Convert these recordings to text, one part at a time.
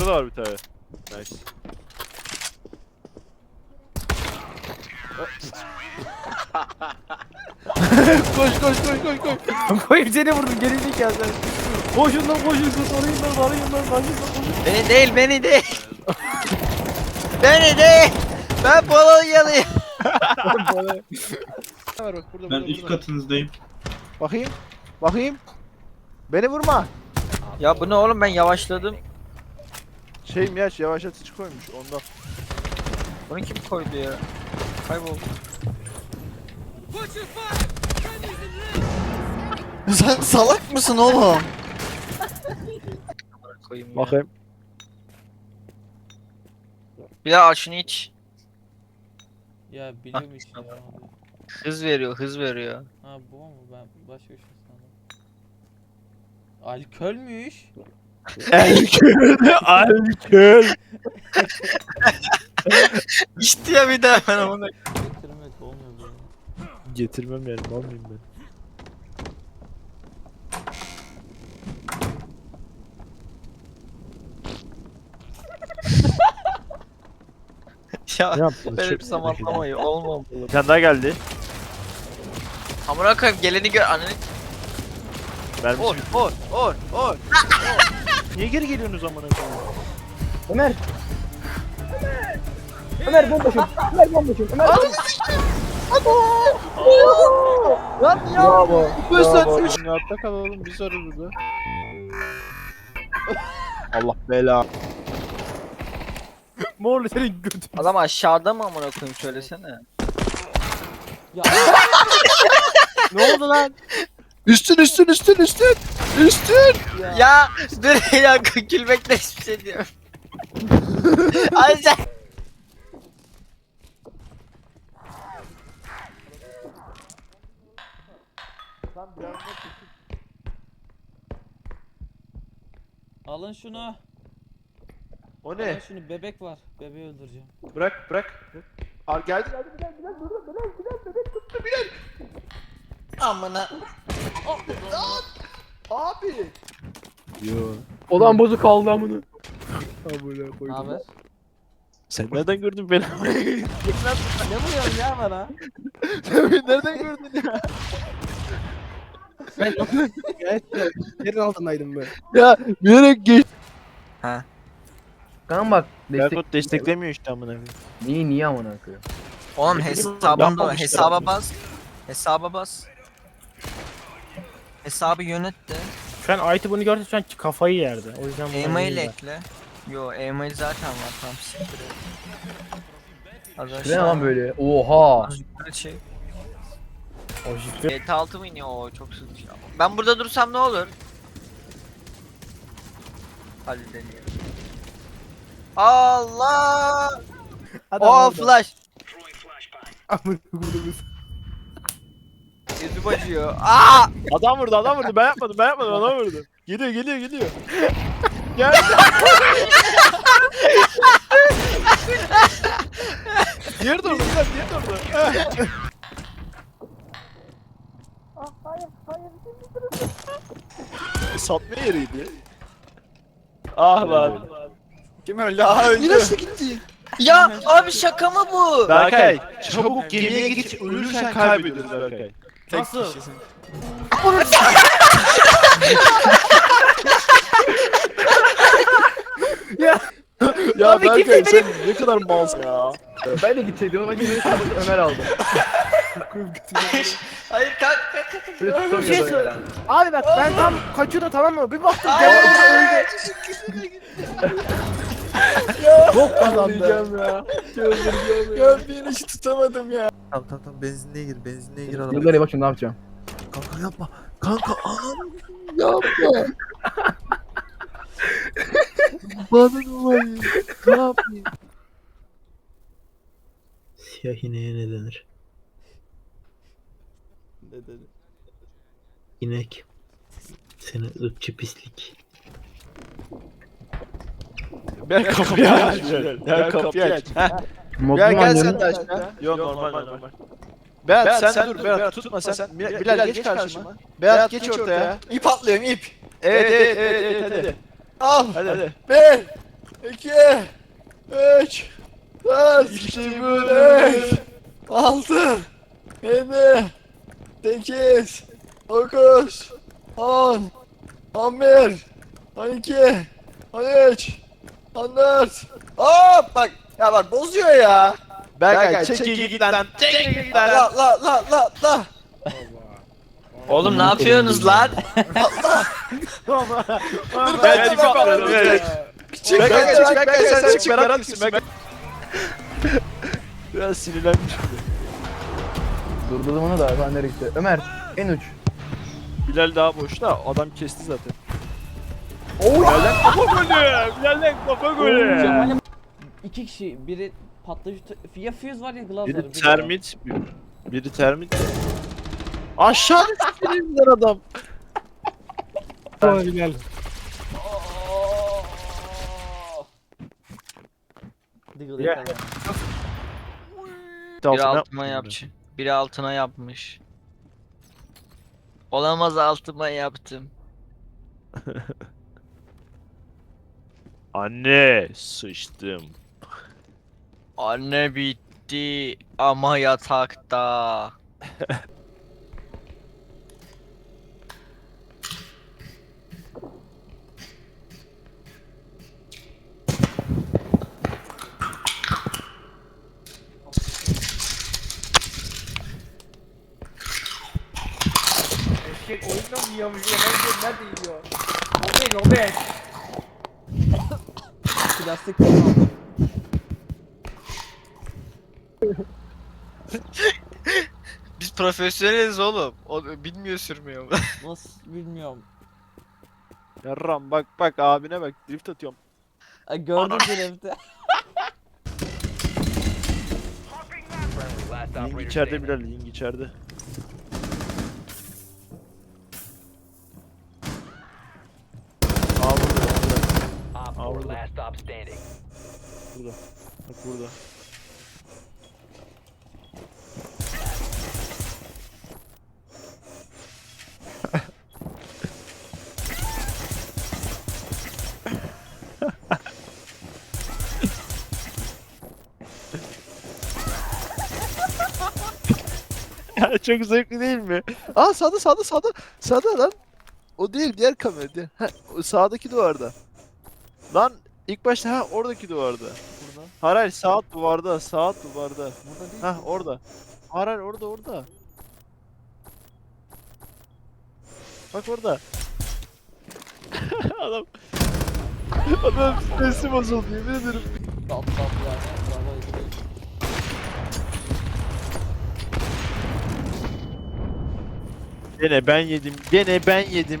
Burada da var bir tane. Nice. koş koş koş koş koş. Koyup seni vurdum gelecek ya sen. Koşun lan koşun kurtarayım lan arayın lan kaçın lan koşun. Beni değil beni değil. beni değil. Ben Polonyalıyım. Var bak burada Ben burada. üst burada. katınızdayım. Bakayım. Bakayım. Beni vurma. Ya bu ne oğlum ben yavaşladım. Şeyim ya yavaşlatıcı koymuş ondan. Bunu kim koydu ya? Kayboldu. Sen salak mısın oğlum? Koyayım ya. Bakayım. Bir daha al şunu iç. Ya biliyormuş ya. Hız veriyor hız veriyor. Ha bu mu? Ben başka bir şey sandım. Alkolmüş. Alkol. İçti ya bir daha ben onu. Getirmek olmuyor böyle. Getirmem yani mal mıyım ben? ya yaptın? benim samanlamayı olmam. Bir tane daha geldi. Amına koyayım geleni gör ananı. Vermiş. Or or or or. Niye geri geliyorsunuz amına koyayım? Ömer. Ömer bomboşum. Ömer bomboşum. Ömer Lan ya. Bravo. Bu sen üç hatta kalalım biz burada. Allah bela. Morlu senin götün. Adam aşağıda mı amına koyayım söylesene. Ya Ne oldu lan? Üstün üstün üstün üstün. Üstün. Ya dur ya gülmekle hiçbir şey diyorum. Ay sen. alın şunu. O Alın ne? şunu bebek var. Bebeği öldüreceğim. Bırak bırak. Al geldi geldi Bilal Bilal Bilal Bilal Bilal bebek tuttu Bilal. Amına. Abi. Yo. Olan bozuk kaldı amına. Amına Ne koydum. haber? Sen nereden gördün beni? Ne vuruyorsun ya bana? nereden gördün ya? Ben gayet yerin altındaydım ben. Ya bilerek geç. Kan bak. Destek... Berkut desteklemiyor işte amına koyayım. Niye niye amına koyayım? Oğlum hesabında Yapmamışlar hesaba abi. bas. Hesaba bas. Hesabı yönet de. Şu an IT bunu gördü şu an kafayı yerdi. O yüzden buna E-mail değil ekle. Yo e-mail zaten var tam siktir et. Ne lan böyle? Oha. Az yukarı çek. O ciddi. GTA 6 mı iniyor o çok sıkıntı. Ben burada dursam ne olur? Hadi deneyelim. Allah! Oh flash! Amına koyayım. Yüzüm acıyor. Aa! Adam vurdu adam vurdu ben yapmadım ben yapmadım adam vurdu. Geliyor geliyor geliyor. Gel. Diğer orada Bilal diğer de orada. Satma yeriydi. Ah lan. Kim öldü? Aa öldü. Nasıl gitti? Ya abi şaka mı bu? Berkay çabuk gemiye git ölürsen kaybediyoruz Berkay. Nasıl? Ya Berkay sen ne kadar malsın ya. Ben de gitseydim ama yine sabit Ömer aldı. Hayır kalk kalk kalk. Böyle tutamıyor şey böyle. söyle. Abi bak ben tam kaçıyordum tamam mı? Bir baktım devamlı öldü. Çok kazandı. ya. Ya bir işi tutamadım ya. Tamam tamam tamam benzinliğe gir benzinliğe gir adam. Yıllara bak şimdi ne yapacağım. Kanka yapma. Kanka anam yapma. Bana ne ya? Ne yapayım? Siyah ineğe ne denir? Ne dedi? İnek. Seni ırkçı pislik. Ben kapıyı aç. Ben kapıyı aç. Modlu Gel sen de aşağı. Yok normal normal. Berat sen dur Berat tutma sen. Bilal Bilal geç karşıma. Berat geç ortaya. İp atlıyorum ip. Evet evet evet evet hadi. Al. Hadi hadi. Be. 2 3 4 5 6 7 8 9 10 11 12 13 14 Hop bak ya bak bozuyor ya. Berkay çekil git lan. Çekil git lan. La la la la la. Oğlum ne yapıyorsunuz lan? Ben çık Çık Berkay çık çık Berkay sen çık gitsin Berkay. Biraz sinirlenmiş. Durdurdum onu da ben nereye gitti. Ömer en uç. Bilal daha boşta adam kesti zaten. Bilal'den kafa golü. Bilal'den kafa golü. Cemal'im iki kişi biri patlayıcı ya fuse var ya glaz var. Biri termit, biri termit. Aşağı düştü elimden adam. Bilal. Diggle yakala. Biri altıma yapmış. Biri altına yapmış. Olamaz altıma yaptım. Anne sıçtım. Anne bitti ama yatakta. Eşek oyunda mı yiyormuş? Yemek nerede yiyor? Robek Robek. Plastik aldım. Biz profesyoneliz oğlum. O bilmiyor sürmüyor. Nasıl bilmiyorum. Yarram bak bak abine bak drift atıyorum. Ay, gördüm drifti. Ying içeride Bilal, Ying içeride. Aa burada, burada. Aa burada. Burada. Bak burada. Çok zevkli değil mi? Aa sağda sağda sağda sağda lan. O değil diğer kamera. Diğer. O sağdaki duvarda. Lan ilk başta ha oradaki duvarda. Burada. Hayır sağ duvarda sağ duvarda. Burada değil. Ha orada. Hayır hayır orada orada. Bak orada. adam Adam stresi bozuldu yemin ederim. Yani. Bravo, iyi. Gene ben yedim. Gene ben yedim.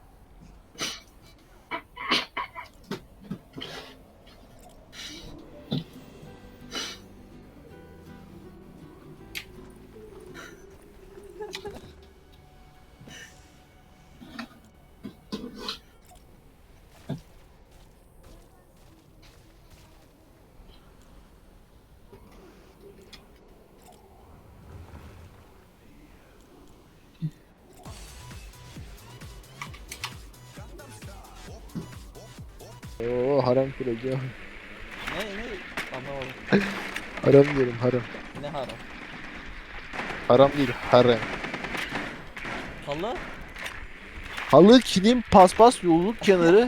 Oo haram kırıcı. Ne ne? Anlamadım. Haram diyorum haram. Ne haram? Haram değil haram. Halı? Halı, kilim, paspas, yolluk kenarı.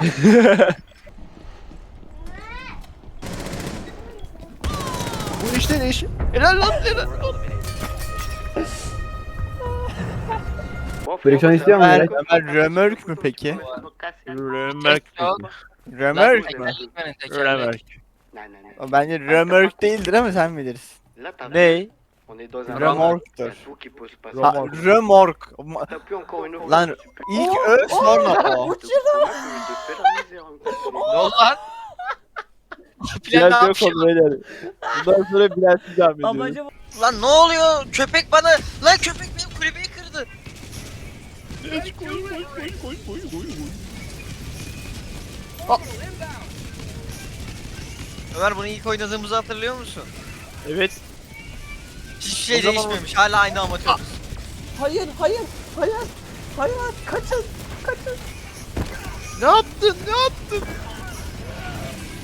Bu işte ne iş? Helal lan helal. Direksiyon istiyor mu? Ömer, Ömer, Ömer römörk mü peki? Römerk. Römörk mü? Römerk. O Bence römörk değildir ama sen bilirsin. Ne? Römorktur. Römork. Ha, römork. Lan ilk ö sonra o. Ne oldu lan? Plan ne Bilal yok yapıyor? oldu beyler. Bundan sonra Bilal'siz devam ediyoruz. Amacım Lan ne oluyor? Köpek bana... Lan köpek benim kulübeyi kırdı. Ömer bunu ilk oynadığımızı hatırlıyor musun? Evet. Hiçbir şey O zaman- değişmemiş. Hala aynı amatörüz. Hayır hayır hayır. Hayır kaçın. Kaçın. Ne yaptın? Ne yaptın?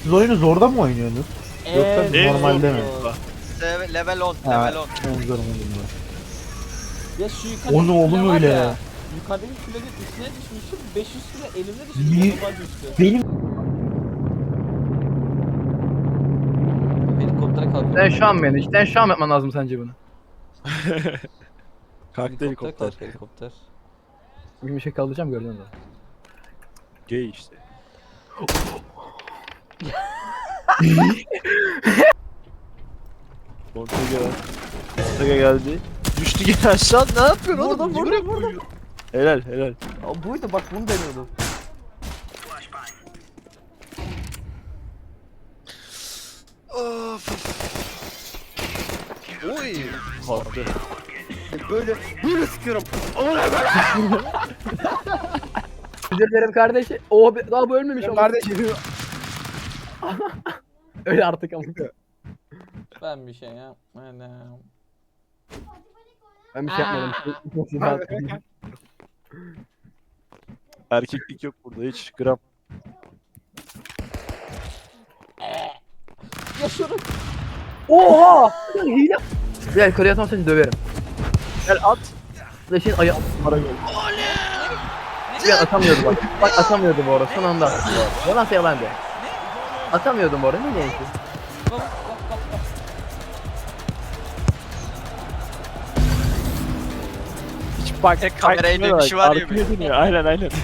Siz oyunu zorda mı oynuyorsunuz? Yoksa En normalde mi? Level, level 10, Ha. level 10. En zor oyunda. Ya şu yukarıdaki O ne oğlum öyle? ya, Yukarıdaki kulenin üstüne düşmüşüm. 500 kule elimde. Niye? Düştü. Benim An mı yani? İşte şu an mı yapman lazım sence bunu? Kalktı helikopter. helikopter. Bugün bir şey kaldıracağım gördün mü? Gay işte. Ortega Ortega geldi. Düştü gene aşağı. Ne yapıyorsun oğlum? Vurdum. koyuyorsun? Helal helal. Aa, buydu bak bunu deniyordum. Oy. Kalktı. böyle böyle sıkıyorum. Özür dilerim kardeşi. O be- daha bu ölmemiş ama. Kardeşim. Öyle artık ama. Ben bir şey yapmadım. Ben bir şey yapmadım. Erkeklik yok burada hiç gram. Yaşıyorum. Oha! Hile. Gel yukarıya atsam seni döverim. Gel at. Leşin ayağı. Ya atamıyordu bak. Bak atamıyordu bu arada son anda. Yalan yalan de. Atamıyordum bu arada ne neyse. Hiç bak. kameraya kaykmaya dönüşü bak, var ya arkaya dönüyor. Aynen aynen.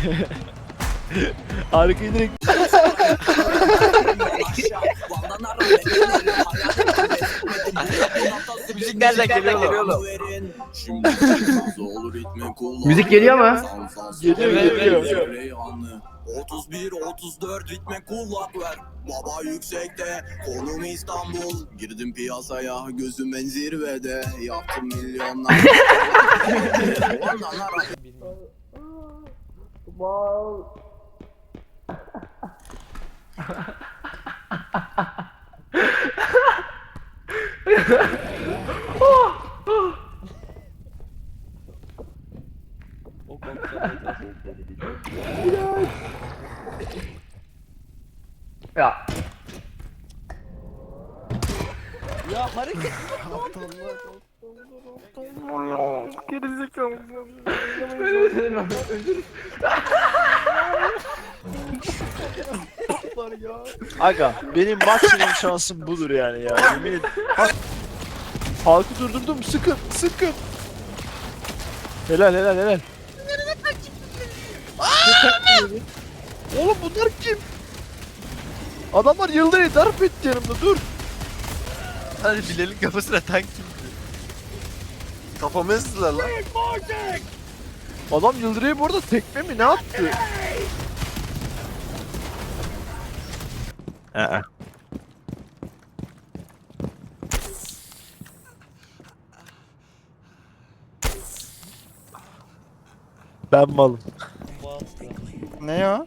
Arkayı direkt Müzik nereden geliyor oğlum? Müzik geliyor mu? geliyor Evet, geliyor. 31 34 ritme kulak ver Baba yüksekte konum İstanbul Girdim piyasaya gözüm en zirvede Yaptım milyonlar Bilmiyorum. O kontrol Ya. Ya hareket Aga benim maksimum şansım budur yani ya. Yemin ederim. Bak. Halkı durdurdum sıkın sıkın. Helal helal helal. Oğlum bunlar kim? Adamlar yıldırıyı darp etti yanımda dur. Hadi Bilal'in kafasına tank kim? Kafamı ezdiler lan. Adam yıldırıyı bu arada tekme mi ne yaptı? Aa. Ben malım. Ne o?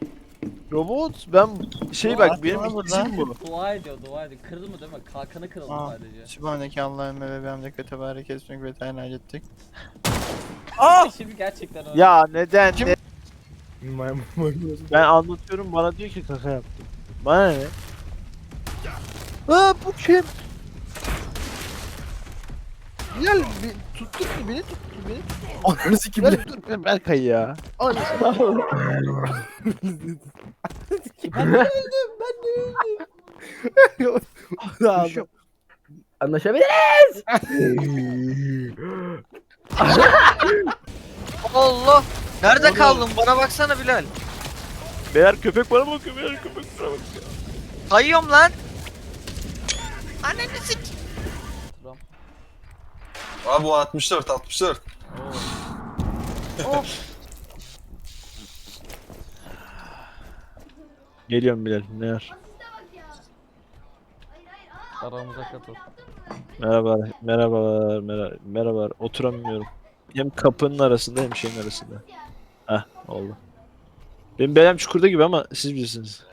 Robot ben şey bak benim var burada. ikizim bu. Dua ediyor dua ediyor. Kırdı mı değil mi? Kalkanı kırıldı Aa. sadece. Sübhaneke Allahümme ve bihamdike tebarek esmek ve teala ettik. Şimdi gerçekten öyle. Ya neden? ne- Maymun Ben anlatıyorum bana diyor ki kaka yaptım. Bana ne? Aa bu kim? Gel bir, tuttuk mu beni tuttu beni. Ananı sikim. Gel dur ben Berkay ya. Ay. Ben de öldüm. Ben de öldüm. Anlaşabiliriz. Allah! Nerede kaldın? Bana baksana Bilal. Beyler köpek bana bakıyor beyler köpek bana bakıyor. Kayıyorum lan. Anneni sik. Tamam. Abi bu 64 64. Geliyorum Bilal ne var? Aramıza katıl. Merhabalar, merhabalar, merhaba, merhabalar. Oturamıyorum. Hem kapının arasında hem şeyin arasında. Heh, oldu. Benim belem çukurda gibi ama siz bilirsiniz.